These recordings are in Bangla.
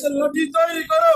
গ্যাসের লাঠি তৈরি করো।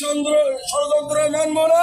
চন্দ্র- ষড়যন্ত্র মানব না